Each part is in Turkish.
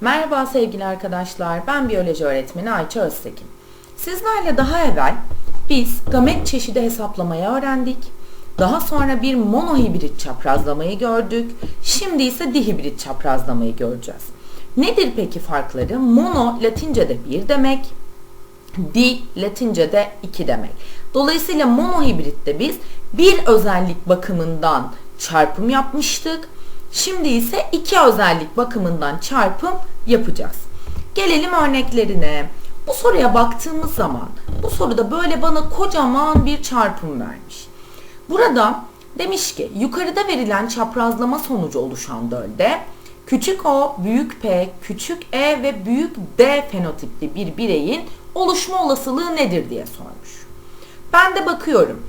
Merhaba sevgili arkadaşlar, ben biyoloji öğretmeni Ayça Öztekin. Sizlerle daha evvel biz gamet çeşidi hesaplamayı öğrendik. Daha sonra bir monohibrit çaprazlamayı gördük. Şimdi ise dihibrit çaprazlamayı göreceğiz. Nedir peki farkları? Mono Latince'de bir demek, di Latince'de iki demek. Dolayısıyla monohibritte biz bir özellik bakımından çarpım yapmıştık. Şimdi ise iki özellik bakımından çarpım yapacağız. Gelelim örneklerine. Bu soruya baktığımız zaman bu soruda böyle bana kocaman bir çarpım vermiş. Burada demiş ki yukarıda verilen çaprazlama sonucu oluşan dölde küçük O, büyük P, küçük E ve büyük D fenotipli bir bireyin oluşma olasılığı nedir diye sormuş. Ben de bakıyorum.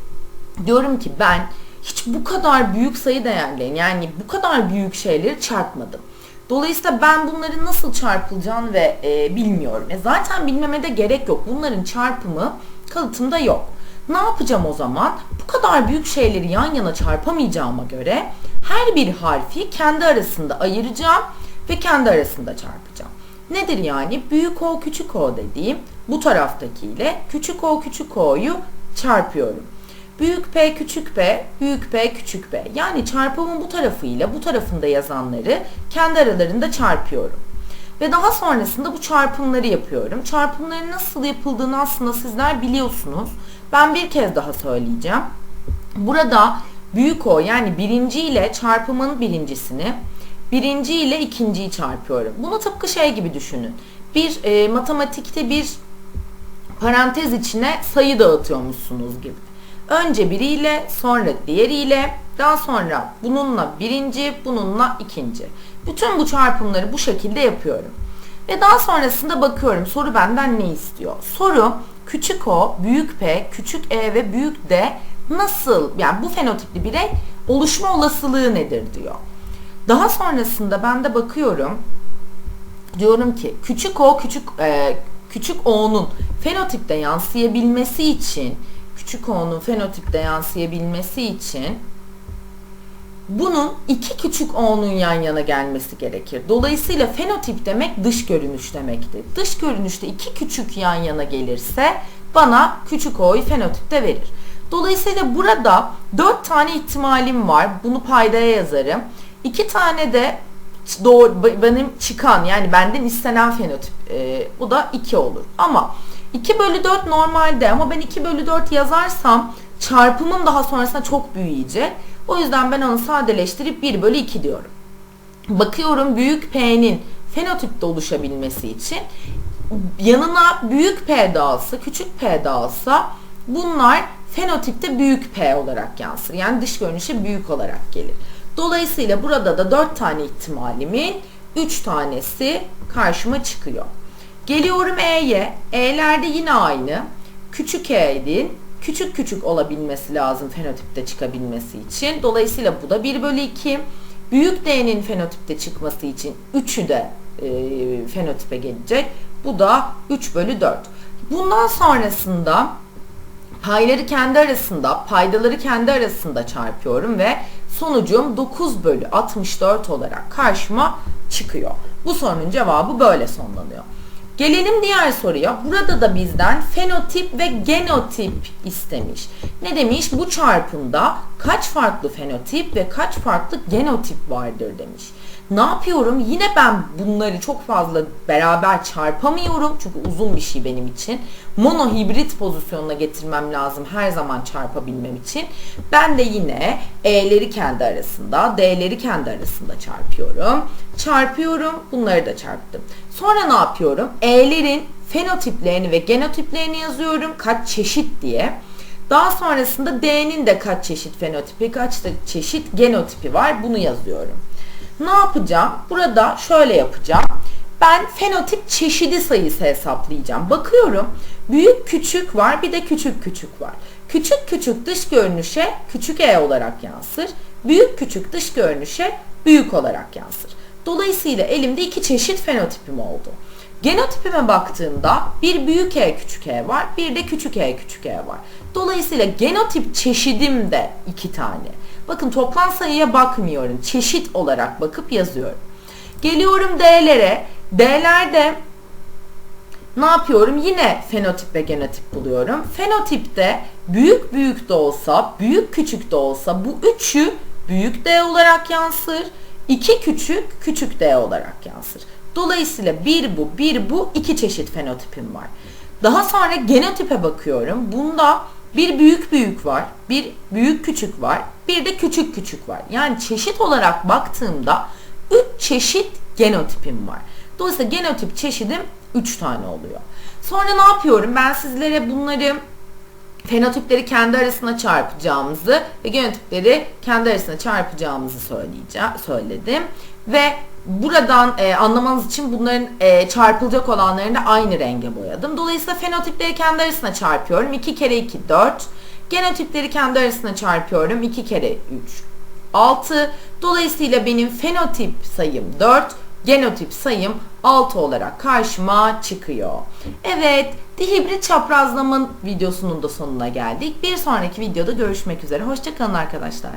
Diyorum ki ben hiç bu kadar büyük sayı değerlerini yani bu kadar büyük şeyleri çarpmadım. Dolayısıyla ben bunların nasıl çarpılacağını ve e, bilmiyorum. E zaten bilmeme de gerek yok. Bunların çarpımı kalıtımda yok. Ne yapacağım o zaman? Bu kadar büyük şeyleri yan yana çarpamayacağıma göre her bir harfi kendi arasında ayıracağım ve kendi arasında çarpacağım. Nedir yani? Büyük O küçük O dediğim bu taraftakiyle küçük O küçük O'yu çarpıyorum. Büyük P küçük P, büyük P küçük P. Yani çarpımın bu tarafıyla bu tarafında yazanları kendi aralarında çarpıyorum. Ve daha sonrasında bu çarpımları yapıyorum. Çarpımların nasıl yapıldığını aslında sizler biliyorsunuz. Ben bir kez daha söyleyeceğim. Burada büyük O yani birinci ile çarpımın birincisini, birinci ile ikinciyi çarpıyorum. Bunu tıpkı şey gibi düşünün. Bir e, matematikte bir parantez içine sayı dağıtıyormuşsunuz gibi. Önce biriyle, sonra diğeriyle, daha sonra bununla birinci, bununla ikinci. Bütün bu çarpımları bu şekilde yapıyorum. Ve daha sonrasında bakıyorum soru benden ne istiyor? Soru küçük o, büyük P, küçük E ve büyük D nasıl yani bu fenotipli birey oluşma olasılığı nedir diyor. Daha sonrasında ben de bakıyorum diyorum ki küçük o küçük e, küçük o'nun fenotipte yansıyabilmesi için küçük o'nun fenotipte yansıyabilmesi için bunun iki küçük o'nun yan yana gelmesi gerekir. Dolayısıyla fenotip demek dış görünüş demektir. Dış görünüşte iki küçük yan yana gelirse bana küçük o'yu fenotipte verir. Dolayısıyla burada dört tane ihtimalim var. Bunu paydaya yazarım. İki tane de doğru benim çıkan yani benden istenen fenotip e, bu da 2 olur. Ama 2 bölü 4 normalde ama ben 2 bölü 4 yazarsam çarpımım daha sonrasında çok büyüyecek. O yüzden ben onu sadeleştirip 1 bölü 2 diyorum. Bakıyorum büyük P'nin fenotipte oluşabilmesi için yanına büyük P dağılsa, küçük P dağılsa bunlar fenotipte büyük P olarak yansır. Yani dış görünüşe büyük olarak gelir. Dolayısıyla burada da 4 tane ihtimalimin 3 tanesi karşıma çıkıyor. Geliyorum E'ye. E'lerde yine aynı. Küçük E'nin küçük küçük olabilmesi lazım fenotipte çıkabilmesi için. Dolayısıyla bu da 1 bölü 2. Büyük D'nin fenotipte çıkması için 3'ü de e, fenotipe gelecek. Bu da 3 bölü 4. Bundan sonrasında payları kendi arasında, paydaları kendi arasında çarpıyorum ve sonucum 9 bölü 64 olarak karşıma çıkıyor. Bu sorunun cevabı böyle sonlanıyor. Gelelim diğer soruya. Burada da bizden fenotip ve genotip istemiş. Ne demiş? Bu çarpımda kaç farklı fenotip ve kaç farklı genotip vardır demiş. Ne yapıyorum? Yine ben bunları çok fazla beraber çarpamıyorum. Çünkü uzun bir şey benim için. Monohibrit pozisyonuna getirmem lazım her zaman çarpabilmem için. Ben de yine E'leri kendi arasında, D'leri kendi arasında çarpıyorum. Çarpıyorum. Bunları da çarptım. Sonra ne yapıyorum? E'lerin fenotiplerini ve genotiplerini yazıyorum. Kaç çeşit diye. Daha sonrasında D'nin de kaç çeşit fenotipi, kaç çeşit genotipi var bunu yazıyorum. Ne yapacağım? Burada şöyle yapacağım. Ben fenotip çeşidi sayısı hesaplayacağım. Bakıyorum büyük küçük var bir de küçük küçük var. Küçük küçük dış görünüşe küçük e olarak yansır. Büyük küçük dış görünüşe büyük olarak yansır. Dolayısıyla elimde iki çeşit fenotipim oldu. Genotipime baktığımda bir büyük E küçük E var, bir de küçük E küçük E var. Dolayısıyla genotip çeşidim de iki tane. Bakın toplam sayıya bakmıyorum. Çeşit olarak bakıp yazıyorum. Geliyorum D'lere. D'lerde ne yapıyorum? Yine fenotip ve genotip buluyorum. Fenotipte büyük büyük de olsa, büyük küçük de olsa bu üçü büyük D olarak yansır. İki küçük küçük D olarak yansır. Dolayısıyla bir bu, bir bu, iki çeşit fenotipim var. Daha sonra genotipe bakıyorum. Bunda bir büyük büyük var, bir büyük küçük var, bir de küçük küçük var. Yani çeşit olarak baktığımda üç çeşit genotipim var. Dolayısıyla genotip çeşidim 3 tane oluyor. Sonra ne yapıyorum? Ben sizlere bunları fenotipleri kendi arasına çarpacağımızı ve genotipleri kendi arasına çarpacağımızı söyleyeceğim, söyledim. Ve buradan e, anlamanız için bunların e, çarpılacak olanlarını da aynı renge boyadım. Dolayısıyla fenotipleri kendi arasına çarpıyorum. 2 kere 2 4. Genotipleri kendi arasına çarpıyorum. 2 kere 3 6. Dolayısıyla benim fenotip sayım 4 genotip sayım 6 olarak karşıma çıkıyor. Evet, dihibrit çaprazlama videosunun da sonuna geldik. Bir sonraki videoda görüşmek üzere. Hoşçakalın arkadaşlar.